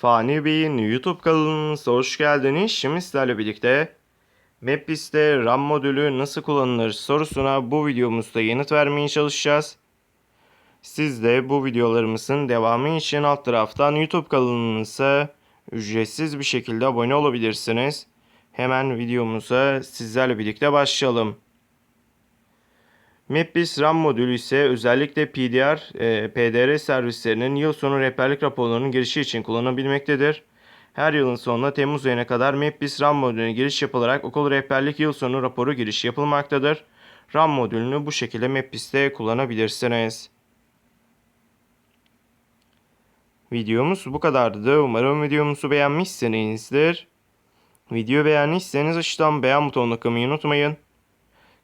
Fani Bey'in YouTube kanalınıza hoş geldiniz. Şimdi sizlerle birlikte MapBiz'de RAM modülü nasıl kullanılır sorusuna bu videomuzda yanıt vermeye çalışacağız. Siz de bu videolarımızın devamı için alt taraftan YouTube kanalımıza ücretsiz bir şekilde abone olabilirsiniz. Hemen videomuza sizlerle birlikte başlayalım. MapBiz RAM modülü ise özellikle PDR, e, PDR servislerinin yıl sonu rehberlik raporlarının girişi için kullanılabilmektedir. Her yılın sonunda Temmuz ayına kadar MapBiz RAM modülüne giriş yapılarak okul rehberlik yıl sonu raporu girişi yapılmaktadır. RAM modülünü bu şekilde MapBiz'de kullanabilirsiniz. Videomuz bu kadardı. Umarım videomuzu beğenmişsinizdir. Video beğendiyseniz aşağıdan beğen butonuna kılmayı unutmayın.